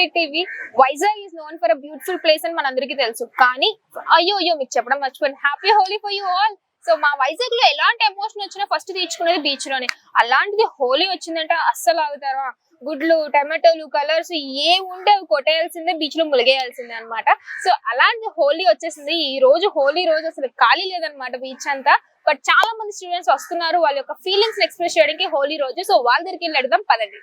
Hit TV Vizag is known for a beautiful place అని మనందరికీ తెలుసు. కానీ అయ్యో అయ్యో మీకు చెప్పడం మర్చిపోయింది happy Holi for you all so మా వైజాగ్లో ఎలాంటి ఎమోషన్ వచ్చినా ఫస్ట్ తీర్చుకునేది బీచ్లోనే. అలాంటిది హోలీ వచ్చిందంటే అస్సలు ఆగుతారా? గుడ్లు టమాటోలు కలర్స్ ఏ ఉంటే అవి కొట్టేయాల్సిందే బీచ్లో ములిగేయాల్సిందే అన్నమాట. సో అలాంటి హోలీ వచ్చేసింది. ఈ రోజు హోలీ రోజు అసలు ఖాళీ లేదనమాట బీచ్ అంతా. బట్ చాలా మంది స్టూడెంట్స్ వస్తున్నారు. వాళ్ళ యొక్క ఫీలింగ్స్ ఎక్స్ప్రెస్ చేయడానికి హోలీ రోజు. సో వాళ్ళ దగ్గరికి వెళ్ళి అడుగుదాం. పదండి.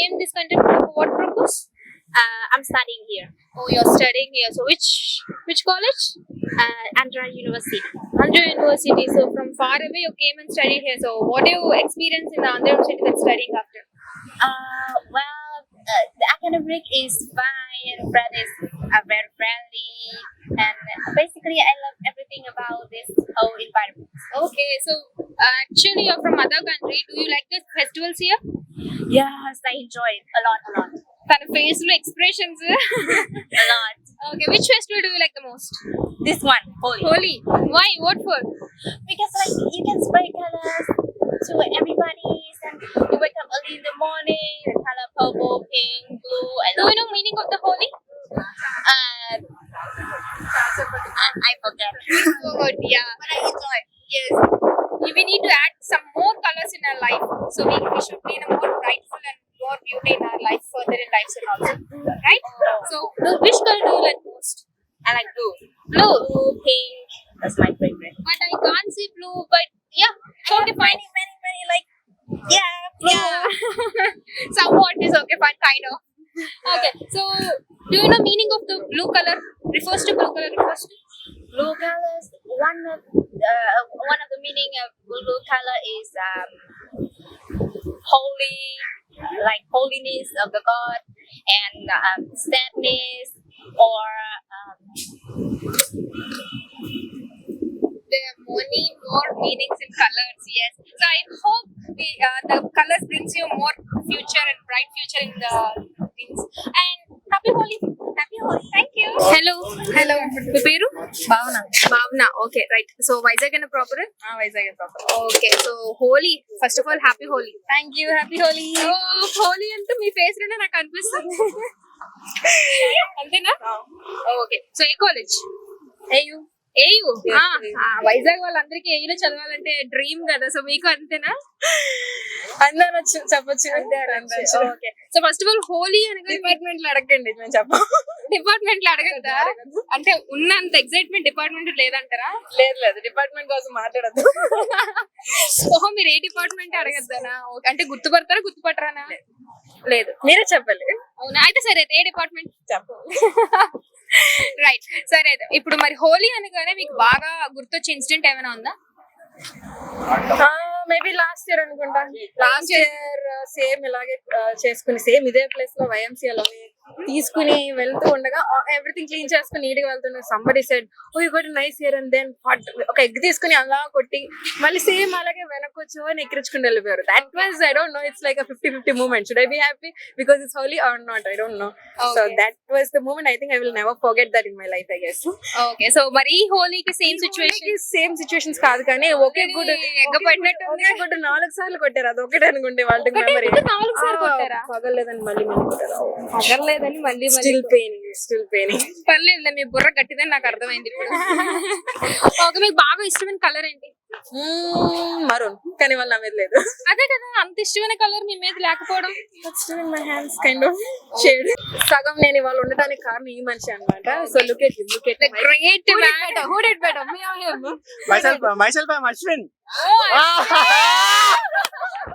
Came this country for what purpose? Uh, I'm studying here, Oh, you're studying here. So which which college? uh, Andhra University. Andhra University. So from far away you came and studied here. So what do you experience in the Andhra University that studying after? Uh, well, uh, the academic is fine, friend is uh, very friendly, and basically I love everything about this whole environment. Okay, so uh, actually you're from other country. Do you like the festivals here? Yes, I enjoy it a lot, a lot, తన face లో expressions a lot. Okay which festival do you like the most This one, Holi. Holi why what for Because like you can spray colors to everybody, and you wake up early in the morning, the color purple, pink, blue, I do love you no meaning of the Holi Uh, I, I forget. good yeah but I enjoy. yes we need to add colors in our life so we, we should be in a more brightful and more beauty in our life further in lives and also right so which color do you like most I like blue. blue Blue, pink. That's my favorite. but i can't see blue but yeah fine Many, many, many like. Yeah, blue. yeah somewhat is okay fine kind of okay so do you know meaning of the blue color refers to blue color refers to Blue colors. One of uh, one of the meaning of blue color is um holy, like holiness of the God, and um, sadness or um, are many more meanings in colors yes. So i hope the uh, the colors brings you more future and bright future in the things. And happy holi hello. Hello. మీ పేరు? Bhavana Bhavana okay right so Vizag అనే proper Vizag proper okay so Holi first of all happy Holi thank you happy Holi Holi అంటే మీ ఫేస్లోనే నాకు అనిపిస్తుంది. అంతేనా? Okay so ఏ college AU AU Vizag వాళ్ళందరికీ ఏయులో చదవాలంటే డ్రీమ్ కదా. సో మీకు అంతేనా? అందరూ చెప్పొచ్చు okay. So first of all Holi అనగా డిపార్ట్మెంట్లో అడగండి మేము చెప్పం. డిపార్ట్మెంట్లో అడగద్దా? అంటే ఉన్నంత ఎక్సైట్మెంట్ డిపార్ట్మెంట్ లేదంటారా? లేదు లేదు. డిపార్ట్మెంట్ కోసం మాట్లాడద్దు. ఓహో మీరు ఏ డిపార్ట్మెంట్ అడగద్దానా. అంటే గుర్తుపడతారా గుర్తుపట్టరానా? లేదు. మీరే చెప్పాలి అవునా? అయితే సరే ఏ డిపార్ట్మెంట్ చెప్పు రైట్ సరే ఇప్పుడు మరి హోలీ అనగానే మీకు బాగా గుర్తొచ్చే ఇన్సిడెంట్ ఏమైనా ఉందా? మేబీ లాస్ట్ ఇయర్ అనుకుంటా. లాస్ట్ ఇయర్ సేమ్ ఇలాగే చేసుకుని సేమ్ ఇదే ప్లేస్లో వైఎంసీ లోనే తీసుకుని వెళ్తూ ఉండగా ఎవ్రీథింగ్ క్లీన్ చేసుకుని నీట్గా వెళ్తున్నా somebody said oh got nice year and then hot ఒక ఎగ్ తీసుకుని అలా కొట్టి మళ్ళీ సేమ్ అలాగే వెనకొచ్చు అని ఎక్కిరించుకుని వెళ్ళిపోయారు. That was I don't know it's like fifty fifty moment should I be happy because it's Holi or not I don't know so. That was the moment I think I will never forget that in my life I guess okay so మరి ఈ హోలీకి same situation same situations కాదు కానీ okay good ఎగ్గ పడినట్టు ఉంది. Okay good నాలుగు సార్లు కొట్టారు. అది ఒకటే అనుకుంటే వాళ్ళకి ఒకటే మెమరీ గుడ్డు నాలుగు సార్లు కొట్టారా? పగలేదని మళ్ళీ మళ్ళీ పగలేదని మళ్ళీ మళ్ళీ స్టిల్ పెయినింగ్ స్టిల్ పెయినింగ్ పర్లేదు మీ బుర్ర గట్టిదని నాకు అర్థమైంది ఇప్పుడు. ఓకే మీకు బాగా ఇష్టమైన కలర్ ఏంటి? మరూన్ కానీ వాళ్ళ నా మీద లేదు. అదే కదా అంత ఇష్టమైన కలర్ మీ మీద లేకపోవడం. My hands kind of shade సగం నేను ఇవాళ ఉండటానికి కారణం ఈ మనిషి అన్నమాట. So look at look at great who did better me or him myself myself I'm Ashwin!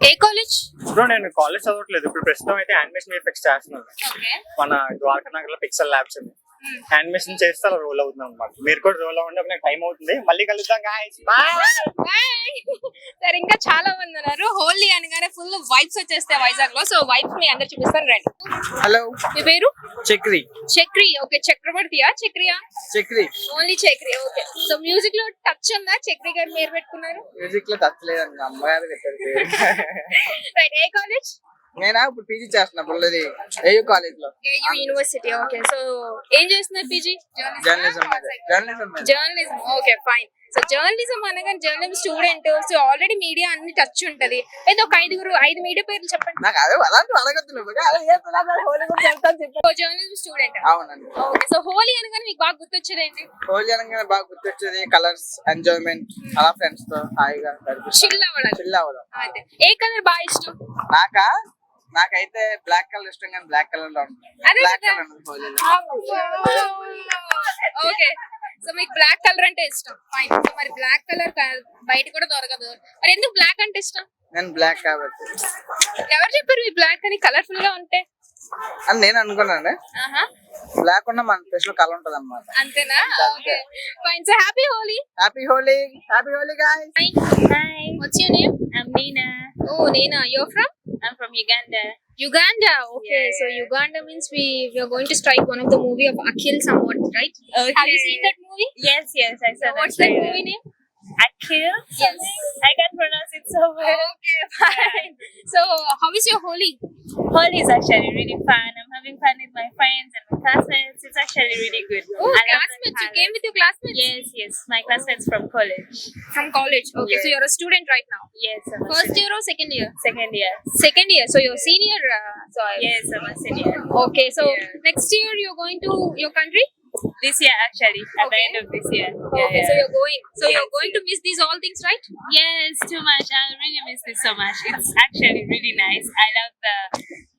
A college bro నేను కాలేజ్ చదవట్లేదు. ఇప్పుడు ప్రస్తుతం అయితే యానిమేషన్ ఎఫెక్ట్స్ చేస్తున్నాను. మన ద్వారకా నగర్లో పిక్సెల్ ల్యాబ్స్ ఉంది. యానిమేషన్ చేస్తే అలా రోల్ అవుతుంది అనమాట మీరు కూడా రోల్ అవ్వండి నాకు టైం అవుతుంది. మళ్ళీ కలుద్దాం. సరే ఇంకా చాలా మంది ఉన్నారు. హోలీ అనగానే ఫుల్ వైబ్స్ వచ్చేస్తాయి వైజాగ్లో సో వైబ్స్ మీ అందరు చూపిస్తాను రండి. హలో మీ పేరు? చక్రి. చక్రి. ఓకే చక్రవర్తియా? చక్రియా? Chakri. Only Chakri. Okay so మ్యూజిక్లో టచ్ ఉందా? చక్రి గారు పేరు పెట్టుకున్నారు? మ్యూజిక్లో తచ్చలేదండి అమ్మగారు పెట్టారు పేరు. రైట్ ఏ కాలేజ్ నేనా? ఇప్పుడు పీజీ చేస్తున్నా బుల్లది. ఏయూ కాలేజ్లో? ఏయూ యూనివర్సిటీ ఓకే సో ఏం చేస్తున్నారు PG? Journalism journalism okay fine so journalism అనగానే journalism student so already media అన్ని టచ్ ఉంటది. ఏదో ఒక ఐదుగురు ఐదు మీడియా పేర్లు చెప్పండి. నాకు అదే అలాంటి అడగద్దు. జర్నలిజం స్టూడెంట్ అవునండి. ఓకే సో హోలీ అనగానే మీకు బాగా గుర్తొచ్చేది ఏంటి హోలీ అనగానే బాగా గుర్తొచ్చేది కలర్స్ ఎంజాయ్మెంట్ అలా ఫ్రెండ్స్తో హాయిగా చిల్ అవ్వడానికి చిల్ అవ్వడం. ఏ కలర్ బాగా ఇష్టం? నాకా? నాకైతే బ్లాక్ కలర్ ఇష్టం కానీ బ్లాక్ కలర్లో బ్లాక్. Colour okay. సో మీకు బ్లాక్ కలర్ అంటే ఇష్టం. ఫైన్ సో మరి బ్లాక్ కలర్ బయట కూడా దొరకదు. మరి ఎందుకు బ్లాక్ అంటే ఇష్టం? నేను బ్లాక్ కాబట్టి. ఎవరు చెప్పారు మీ బ్లాక్ అని కలర్ఫుల్గా ఉంటే? అని నేను అనుకున్నాను ఆహా బ్లాక్ ఉన్న మన ఫేస్లో కలర్ ఉంటది అనమాట అంతేనా okay fine so happy Holi happy Holi happy Holi What's. Oh, Uganda. Uganda. Okay, Yeah. so Uganda means we we are going to strike one of the movie of Akhil somewhat, right? Have you seen that movie? Yes, yes, I saw What's that. that trailer. movie name? Akhil? Yes. I can't pronounce it so well. Okay, fine. So, how is your Holi? Holi is actually really fun. I'm having fun with my friends and my classmates. It's actually really good. Oh, I love the classmates. You came with your classmates Yes, yes, my classmates from college. from college. Okay, Yes. so you're a student right now. Yes, I'm First year or second year? Second year. Second year. So you're senior. Uh, so Yes, I'm a senior. Okay, so Yeah. next year you're going to your country. This year, actually, at the end of this year. Yeah, okay, yeah. so you're going. So you're going to miss these all things, right? Yes, too much. I really miss this so much. It's actually really nice. I love the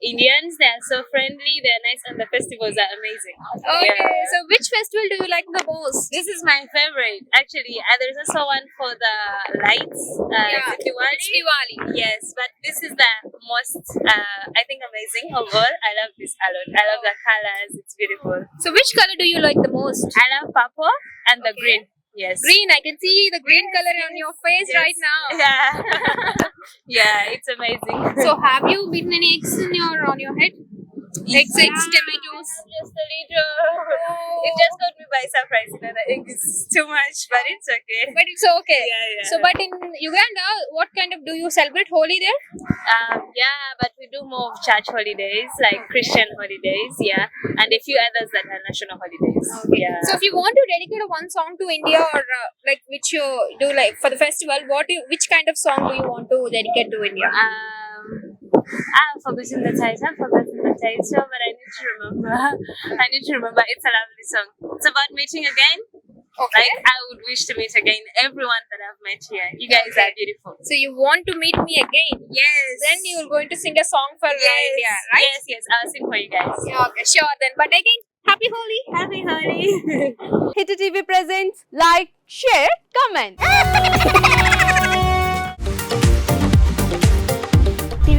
Indians. They are so friendly. They're nice, and the festivals are amazing. Okay. Yeah. So which festival do you like the most? This is my favorite. Actually, uh, there's also one for the lights. Uh, Yeah, Diwali? It's Diwali. Yes, but this is the most, uh, I think, amazing of all. I love this a lot. I love the colors. It's beautiful. So which color do you like the most? I love purple and the Okay. green. Yes. Green. I can see the green color on your face Yes. right now. Yeah. yeah, it's amazing. So have you beaten any eggs in your on your head? Eggs, tomatoes. Just a little. It just got me by surprise. You know, is too much, but it's okay. But it's okay. Yeah, yeah. So, but in Uganda, what kind of do you celebrate Holi there? Um, yeah, but we do more of church holidays, like Christian holidays, yeah, and a few others that are national holidays. Okay. Yeah. So, if you want to dedicate one song to India or uh, like which you do like for the festival, what you which kind of song do you want to dedicate to India? um, I've forgotten the title, forgotten date but I need to remember. I need to remember. It's a lovely song. It's about meeting again. Okay. Like I would wish to meet again everyone that I've met here. You guys okay. are beautiful. So you want to meet me again? Yes. Then you're going to sing a song for yes. Yeah, right? Yes, yes. I'll sing for you guys. Yeah, okay, sure then. But again, happy holy, Happy holy. Hit TV presents like, share, comment.